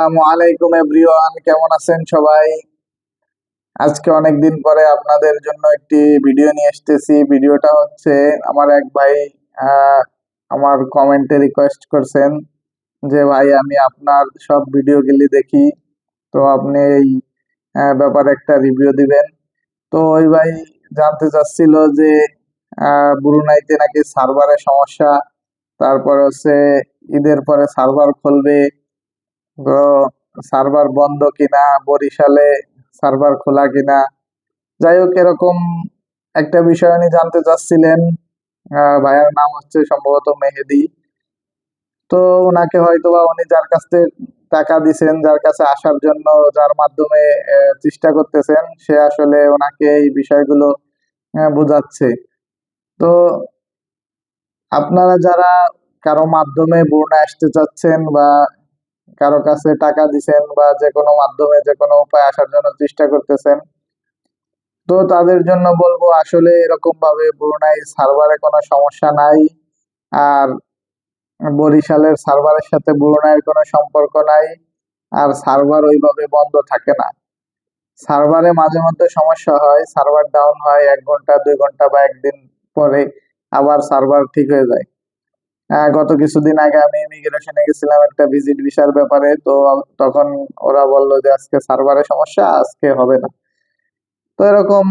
আসসালামু আলাইকুম এভরিওয়ান, কেমন আছেন সবাই? আজকে অনেক দিন পরে আপনাদের জন্য একটি ভিডিও নিয়ে এসেছি। ভিডিওটা হচ্ছে আমার এক ভাই আমার কমেন্টে রিকোয়েস্ট করছেন যে, ভাই, আমি আপনার সব ভিডিওগুলি দেখি। তো আপনি এই ব্যাপারে একটা রিভিউ দিবেন। তো ওই ভাই জানতে চাচ্ছিল যে ব্রুনাইতে নাকি সার্ভারের সমস্যা, তারপর হচ্ছে ঈদের পরে সার্ভার খুলবে। সার্ভার বন্ধ কিনা, বরিশালে সার্ভার খোলা কিনা? যাই হোক, এরকম একটা বিষয় উনি জানতে চাচ্ছিলেন। ভাইয়ার নাম হচ্ছে সম্ভবত মেহেদি। তো ওনাকে হয়তোবা উনি যার কাছ থেকে টাকা দিছেন, যার কাছে আসার জন্য যার মাধ্যমে চেষ্টা করতেছেন, সে আসলে ওনাকে এই বিষয়গুলো বোঝাচ্ছে। তো আপনারা যারা কারও মাধ্যমে বন্যা আসতে চাচ্ছেন বা কারও কাছে টাকা দিছেন বা যে কোনো মাধ্যমে যে কোনো উপায় আসার জন্য চেষ্টা করতেছেন, তো তাদের জন্য বলব আসলে এরকম ভাবে ব্রুনাই সার্ভারে কোনো সমস্যা নাই। আর বরিশালের সার্ভারের সাথে ব্রুনাইয়ের কোনো সম্পর্ক নাই। আর সার্ভার ওইভাবে বন্ধ থাকে না। সার্ভারে মাঝে মধ্যে সমস্যা হয়, সার্ভার ডাউন হয় এক ঘণ্টা, দুই ঘণ্টা বা একদিন পরে আবার সার্ভার ঠিক হয়ে যায়। গত কিছুদিন আগে আমি ইমিগ্রেশনে গেছিলাম একটা ভিজিট ভিসার ব্যাপারে, তো তখন ওরা বলল যে আজকে সার্ভারে সমস্যা, আজকে হবে না। তো এরকম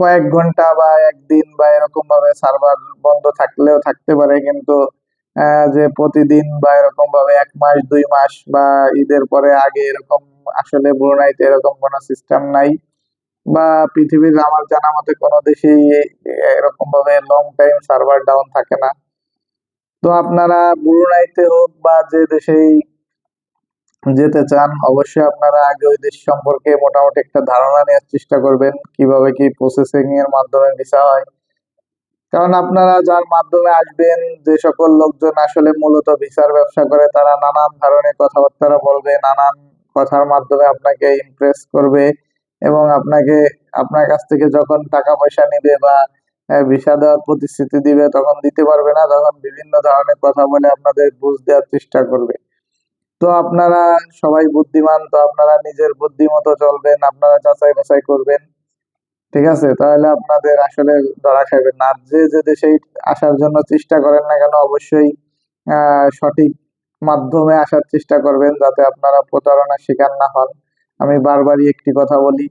কয়েক ঘণ্টা বা একদিন বা এরকম ভাবে সার্ভার বন্ধ থাকলেও থাকতে পারে, কিন্তু যে প্রতিদিন বা এরকম ভাবে এক মাস, দুই মাস বা ঈদের পরে আগে এরকম আসলে ব্রুনাইতে এরকম কোনো সিস্টেম নাই বা পৃথিবীর আমার জানা মতে কোনো দেশেই এরকম ভাবে লং টাইম সার্ভার ডাউন থাকে না। তো আপনারা ব্রুনাইতে হোক বা যে দেশেই যেতে চান, অবশ্যই আপনারা আগে ওই দেশ সম্পর্কে মোটামুটি একটা ধারণা নেওয়ার চেষ্টা করবেন, কীভাবে কি প্রসেসিং এর মাধ্যমে ভিসা হয়। কারণ আপনারা যার মাধ্যমে আসবেন, যে সকল লোকজন আসলে মূলত ভিসার ব্যবসা করে, তারা নানান ধরনের কথাবার্তা বলবে, নানান কথার মাধ্যমে আপনাকে ইমপ্রেস করবে এবং আপনাকে, আপনার কাছ থেকে যখন টাকা পয়সা নিবে বা ভিসা দেওয়ার প্রতিশ্রুতি দিবে, তখন দিতে পারবে না, তখন বিভিন্ন ধরনের কথা বলে আপনাদের বুঝ দেওয়ার চেষ্টা করবে। তো আপনারা সবাই বুদ্ধিমান, তো আপনারা নিজের বুদ্ধি মতো চলবেন, আপনারা যাচাই বাছাই করবেন, ঠিক আছে? তাহলে আপনাদের আসলে ধরা খাবেন না। যে যে দেশেই আসার জন্য চেষ্টা করেন না কেন, অবশ্যই সঠিক মাধ্যমে আসার চেষ্টা করবেন, যাতে আপনারা প্রতারণার শিকার না হন। আমি বারবারই একটি কথা বলি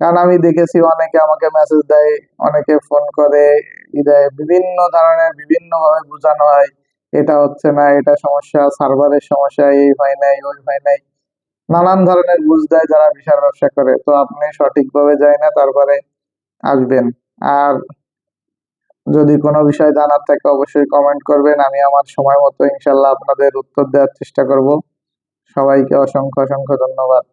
কারণ আমি দেখেছি অনেকে আমাকে মেসেজ দেয়, অনেকে ফোন করে দেয়, বিভিন্ন ধরনের বিভিন্ন ভাবে বোঝানো হয়, এটা হচ্ছে না, এটা সমস্যা সার্ভারের সমস্যা, এই হয় নাই, ওই হয় নাই। নানান ধরনের বুঝ দেয় যারা বিশাল ব্যবসা করে। তো আপনি সঠিকভাবে যায় না, তারপরে আসবেন। আর যদি কোনো বিষয় জানার থাকে, অবশ্যই কমেন্ট করবেন। আমি আমার সময় মতো ইনশাল্লাহ আপনাদের উত্তর দেওয়ার চেষ্টা করব। সবাইকে অসংখ্য অসংখ্য ধন্যবাদ।